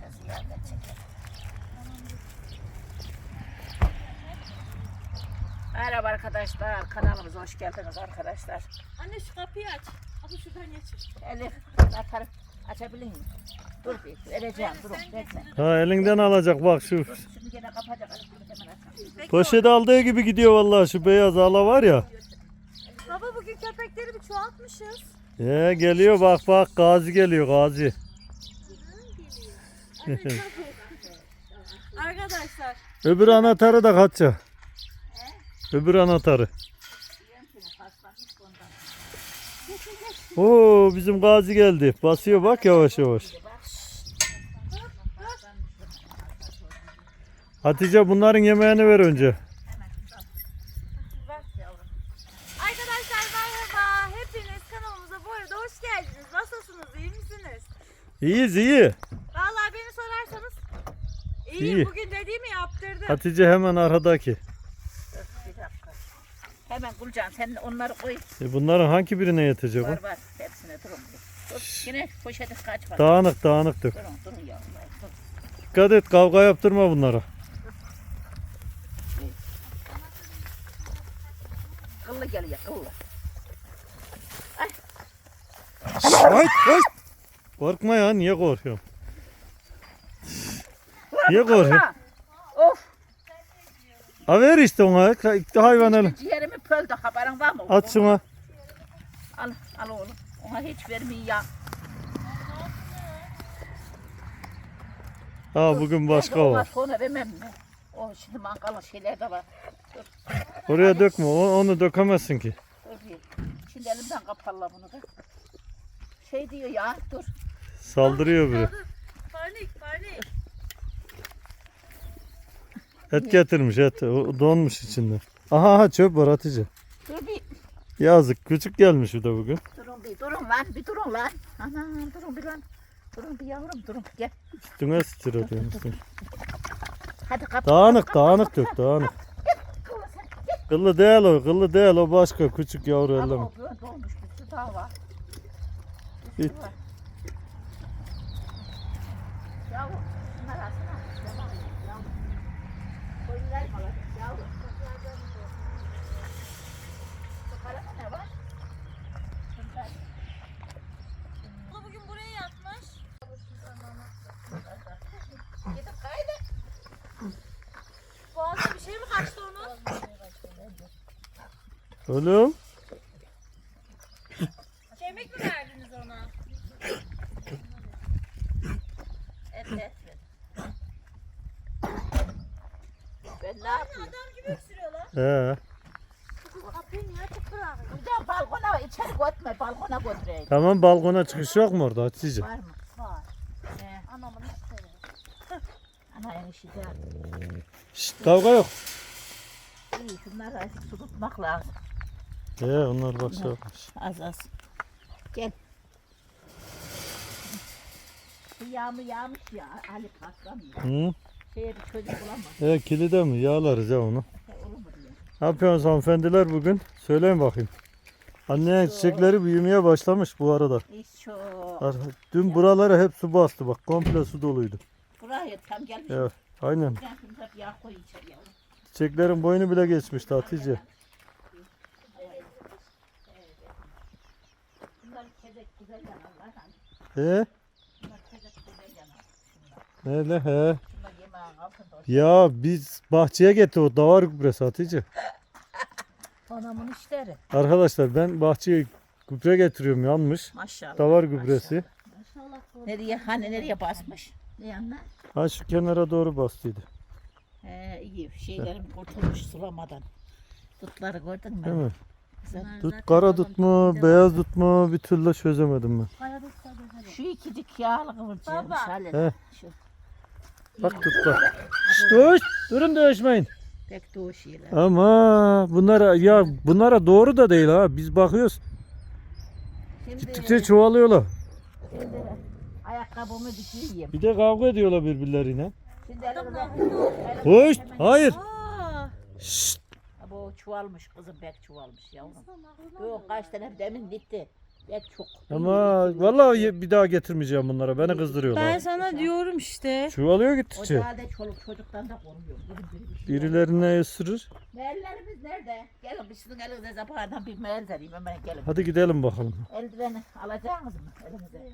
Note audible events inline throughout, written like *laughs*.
da ziyaret çekelim. Merhaba arkadaşlar, kanalımıza hoş geldiniz arkadaşlar. Anne şu kapıyı aç. Hadi şuradan geçir. Elif, atarım. Açabilir miyim? Dur bir, vereceğim, dur, bekle. Ha elinden alacak bak şu. Dur, şimdi gene kapatacak, Elif, bunu hemen açalım. Poşet aldığı gibi gidiyor vallahi şu beyaz ala var ya. Baba bugün köpekleri bir çoğaltmışız. He geliyor bak bak gazi geliyor gazi. *laughs* Arkadaşlar Öbür anahtarı da kaça. Öbür anahtarı. Oo bizim gazi geldi. Basıyor bak yavaş yavaş. Hatice bunların yemeğini ver önce. Arkadaşlar merhaba. Hepiniz kanalımıza bu arada hoş geldiniz. Nasılsınız? iyi misiniz? İyiyiz iyi. İyiyim. İyi. Bugün dediğimi yaptırdım. Hatice hemen aradaki. Bir dakika. Hemen Gülcan, sen onları koy. E bunların hangi birine yetecek o? Var var, hepsine durun. bir. Dur, yine poşeti kaç var. Dağınık dağınık dök. Durun, durun yavrum. Dur. Dikkat et kavga yaptırma bunlara. Kıllı geliyor, kıllı. Ay, ay. Korkma ya niye korkuyorsun? Korkuyorsun? Ha, Of, Ha ver işte ona hayvan el. ciğerimi pöldü, haberin var mı? At şuna. Al, al oğlum. Ona hiç vermeyin ya. Ha bugün başka Ona var. Sonra vermem mi? O şimdi mangalın şeyler de var. Dur, Oraya dökme o- onu dökemezsin ki. dur bir. Şimdi elimden kaparla bunu da. Şey diyor ya, dur. Saldırıyor biri. Panik panik. Et getirmiş et. O donmuş içinde. Aha aha çöp var Hatice. Dur bir. Yazık küçük gelmiş bir de bugün. Durun bir, durun lan, bir durun lan. Ana, durun bir lan. Durun bir yavrum, durun. Gel. Üstüne sıçratıyorsun üstüne. Hadi kap. Dağınık dağınık dök dağınık. Kıllı değil o kıllı değil o başka küçük yavru Ama elleme. o böyle dolmuş bir daha var. Bit. Yavrum, şunlar alsana. Oğlum. Kemik mi verdiniz ona? Et et. Ben ne yapayım? Adam gibi öksürüyorlar. He. Bir de balkona içeri götürme, balkona götüreyim. Tamam balkona çıkış yok mu orada Hatice? Var mı? Var. He, Anamın istedim. ana enişi de. Şşt kavga yok. İyi, şunları su tutmak lazım. He onlar bak şey yapmış. Az az. Gel. Bu yağmur yağmış ya, Ali patlamıyor. Hı? Şeye bir çocuk bulamaz. He kilide mi? Yağlarız ya onu. He, olur mu diye. Ne yapıyorsunuz hanımefendiler bugün? Söyleyin bakayım. Annenin çiçekleri büyümeye başlamış bu arada. Çok. Dün buralara hep su bastı bak. Komple su doluydu. Buraya tam gelmiş. Evet. Aynen. Çiçeklerin boyunu bile geçmişti Hatice. He? Neyle he? Ya biz bahçeye getir o davar gübresi Hatice. Anamın işleri. Arkadaşlar ben bahçeye gübre getiriyorum yanmış. Maşallah. Davar maşallah. gübresi. Nereye? Hani nereye basmış? Ne yanına? Ha şu kenara doğru bastıydı. He iyi. Şeylerim kurtulmuş sulamadan. Dutları gördün mü? Değil mi? Güzel. Dut kara dut mu, beyaz dut mu bir türlü çözemedim ben. Şu ikicik yağlı kıvırcığım. Baba. He. Şu Bak dutlar. Şşt dur, durun dövüşmeyin. pek doğu şeyler. Ama bunlara ya bunlara doğru da değil ha. Biz bakıyoruz. Şimdi, Gittikçe çoğalıyorlar. şimdi ayakkabımı dikeyim. Bir de kavga ediyorlar birbirlerine. Şimdi elimde. Hoş, hayır. Aa, Şşt. Bu çuvalmış kızım pek çuvalmış yavrum. Yok kaç tane demin bitti. Et çok. Ama vallahi bir daha getirmeyeceğim bunlara. Beni kızdırıyorlar. Ben sana diyorum işte. Çuvalıyor gittikçe. Ocağı da çoluk çocuktan da bir şey Birilerine ısırır. Meğerlerimiz nerede? Gelin bir sizin elinize zapardan bir meğer vereyim hemen gelin. Hadi gidelim bakalım. Eldiveni alacağınız mı elinize?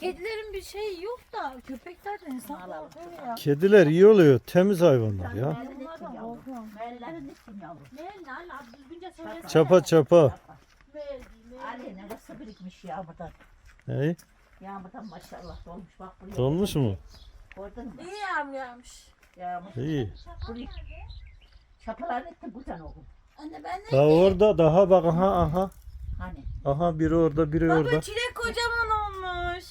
Kedilerin bir şey yok da köpekler de insan Alalım. korkuyor ya. Kediler iyi oluyor. Temiz hayvanlar ya. Meğerlerin için yavrum. Meğerlerin için yavrum. Ne lan abi düzgünce söylesene. Çapa çapa. Ali ne nasıl birikmiş yağmurdan. Hey, Yağmurdan maşallah dolmuş bak buraya. dolmuş mu? Gördün mü? İyi yağmur yağmış. Yağmur. İyi. Buraya. Çapalarını ettim buradan oğlum. Anne ben de. Daha orada daha bak aha aha. Hani? Aha biri orada biri orada. Baba çilek kocaman olmuş.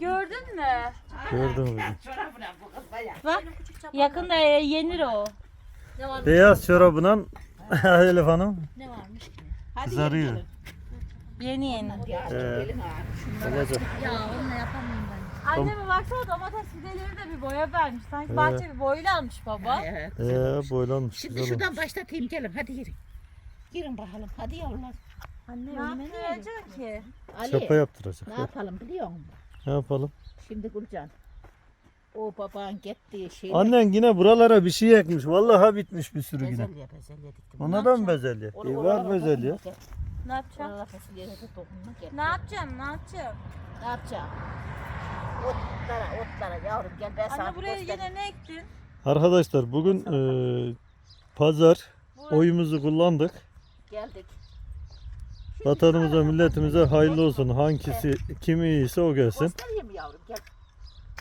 Gördün mü? Gördün mü? Çorabına bu kız bayağı. Bak yakında yenir o. Beyaz çorabına *laughs* Elif Hanım Ne varmış? Hadi kızarıyor. Yeni yeni. Ya Ee, Olacak. Ya onunla yapamıyorum ben. Anneme baksana domates fideleri de bir boya vermiş. Sanki Ee. bahçe bir boylu almış baba. Evet. Ee, boylanmış. Şimdi Güzel olmuş. şuradan başlatayım gelin hadi girin. Girin bakalım hadi yavrular. Anne ne yapacak ki? Ali Çapa yaptıracak. ne yapalım biliyor musun? Ne yapalım? Şimdi Gülcan. O baban gitti şey. Annen yine buralara bir şey ekmiş. Vallahi bitmiş bir sürü yine. Bezelye bezelye diktim. Ona da mı bezelye? Onu- oralara var bezelye. dokunma gel. Ne yapacağım? Oralara fasulyeye de dokunma gel. Ne yapacağım? Ne yapacağım? Ne yapacağım? Otlara otlara yavrum gel ben sana Anne buraya göstereyim. yine ne ektin? Arkadaşlar bugün e, pazar Buraya. oyumuzu kullandık. Geldik. Vatanımıza, milletimize hayırlı olsun. Hangisi kim iyiyse o gelsin. Göstereyim yavrum gel.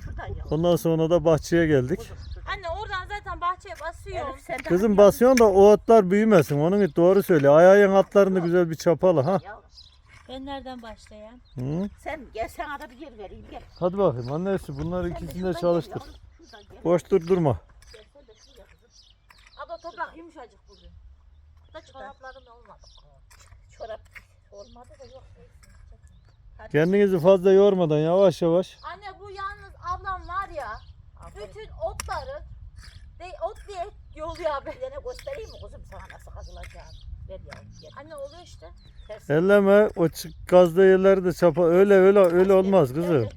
Şuradan yavrum. Ondan sonra da bahçeye geldik. Anne oradan zaten bahçeye de Kızım basıyorsun da o otlar büyümesin. Onun için doğru söyle. Ayağın altlarını güzel bir çapala ha. Ben nereden başlayayım? Hı? Sen gel sana da bir yer vereyim gel. Hadi bakayım annesi bunları ikisini de çalıştır. Boş dur durma. Abla toprak yumuşacık bugün. Da çoraplarım olmadı. Çorap olmadı da yok. Kendinizi fazla yormadan yavaş yavaş. Anne bu yalnız ablam var ya. Aferin. Bütün otları de, ot diye yoluyor abi. Bir tane göstereyim mi kuzum sana nasıl kazılacağını? Ver yavrum gel. Anne oluyor işte. Ters. Elleme o çık gazda yerleri de çapa. Öyle öyle öyle olmaz kızım.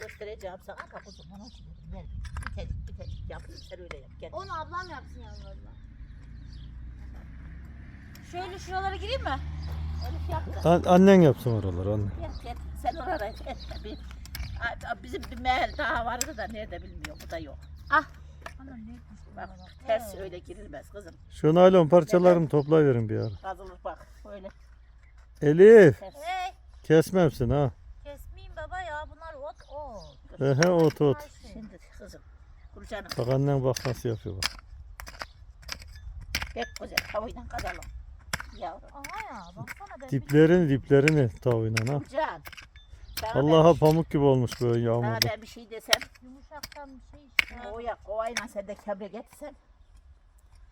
Göstereceğim sana da kuzum dedim. Ver. Bir tecik bir tecik yapayım sen öyle yap. Gel. Onu ablam yapsın yalnız. Şöyle şuralara gireyim mi? Elif yaptı. An- annen yapsın oraları anne. Gel gel. Sen oraya bizim bir mehel daha vardı da nerede bilmiyorum. Bu da yok. Ne Bak ters öyle girilmez kızım. Şu naylon parçalarını toplayıverin bir ara. Kazılır bak. Öyle Elif ters. Hey kesmemsin ha. kesmeyeyim baba ya bunlar ot ot. Ehe ot ot. Şimdi kızım. Gülcanım. Bak annen bak nasıl yapıyor bak. Pek güzel. Tavuyla kazalım. Yavrum. Aha ya baksana ben Diplerini diplerini tavuğuyla ha. Gülcan. Sana Allah'a ben, pamuk gibi olmuş böyle sana yağmurda. ben bir şey desem. yumuşaktan bir şey işte. Oya kovayla sen de kebre getirsen.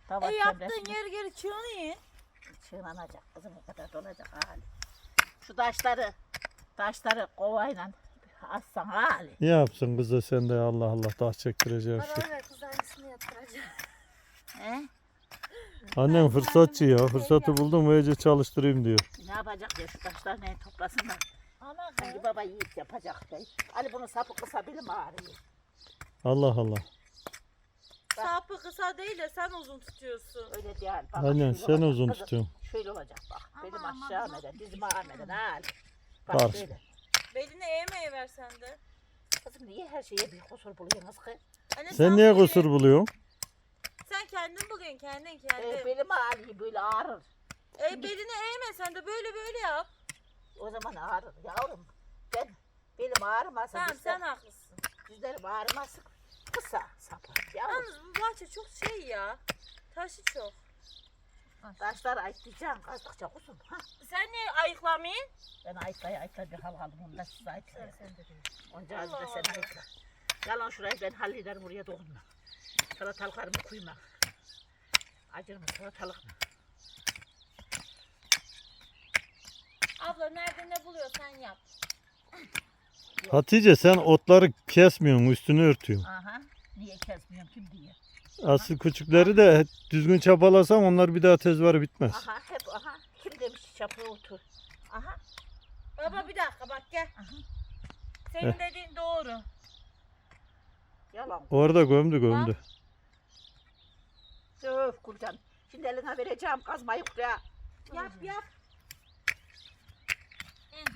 Tava E yaptığın kebresini yer geri çığını çığlanacak kızım o kadar dolacak hali. Şu taşları taşları kovayla assan hali. Ne yapsın kızı sen de Allah Allah daha çektireceğim şey. ver kız aynısını yaptıracağım. He? Annen fırsatçı ya. Fırsatı buldum iyice çalıştırayım diyor. Ne yapacak ya şu taşlar ne toplasınlar. Ana Hangi baba yiğit yapacak bey. Ali bunu sapı kısa bilim ağrıyor. Allah Allah. Sapı kısa değil de sen uzun tutuyorsun. Öyle değil. Bak, Aynen şöyle sen olacak uzun kızım. tutuyorsun. Şöyle olacak bak. Benim ama aşağı bu meden, dizim ağrımeden hali. Bak Var. böyle. Belini eğmeye versen de. Kızım niye her şeye bir kusur buluyorsunuz ki? Anne Sen niye kusur buluyorsun? Sen kendin buluyorsun kendin Ee, kendin. belim ağrıyor böyle ağrır. E, belini eğme sen de böyle böyle yap. O zaman ağrır yavrum. Ben belim ağrımasa Tamam dizler, sen haklısın. dizlerim ağrımasın. Kısa sapı. Yavrum Yalnız bu bahçe çok şey ya. Taşı çok. taşlar ayıklayacaksın kazdıkça kusum. Ha? Sen niye ayıklamayın? Ben ayıklaya ayıkla bir hal aldım onu da siz ayıklayın. Onca az da Allah sen ayıkla. Yalan şurayı ben hallederim buraya dokunma. Salatalıklarımı kuyma. Acır mı salatalık mı? Abla nerede ne buluyorsan yap. Hatice sen otları kesmiyorsun üstünü örtüyorsun. Aha. Niye kesmiyorum kim diye. Asıl küçükleri de düzgün çapalasan onlar bir daha tezvarı bitmez. Aha hep aha. Kim demiş çapı otur. Aha. Baba bir dakika bak gel. Senin dediğin doğru. Yalan. Orada gömdü gömdü. Öf Gülcan. Şimdi eline vereceğim kazmayı buraya. Yap yap.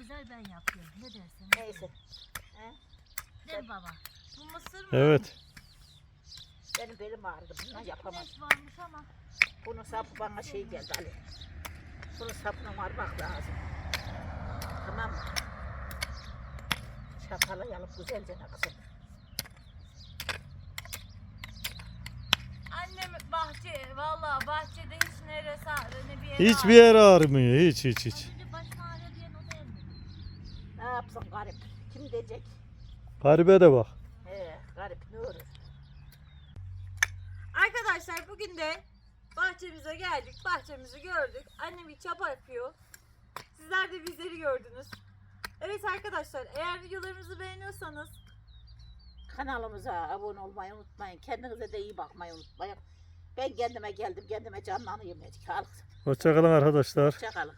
Güzel ben yapıyorum. Ne dersin? Neyse. Değil mi baba? Bu mısır mı? Evet. Benim belim ağrıdı. Bundan yapamam. Güneş varmış ama. Bunun sapı bana şey geldi Ali. Bunun sapına varmak lazım. Tamam mı? Şakalayalım güzelce ne kızım. Annem bahçe, valla bahçede hiç neresi ağrı ne bir yere Hiçbir yer ağrımıyor. Hiç hiç hiç. Şimdi başına ağrıyor diyen o değil mi? Ne yapsın garip? Kim diyecek? Garibe de bak. He, garip ne olur? Arkadaşlar bugün de bahçemize geldik. Bahçemizi gördük. Annem bir çapa yapıyor. Sizler de bizleri gördünüz. Evet arkadaşlar eğer videolarımızı beğeniyorsanız Kanalımıza abone olmayı unutmayın. Kendinize de iyi bakmayı unutmayın. Ben kendime geldim. Kendime canlanayım dedik. Al. Hoşçakalın arkadaşlar. Hoşçakalın.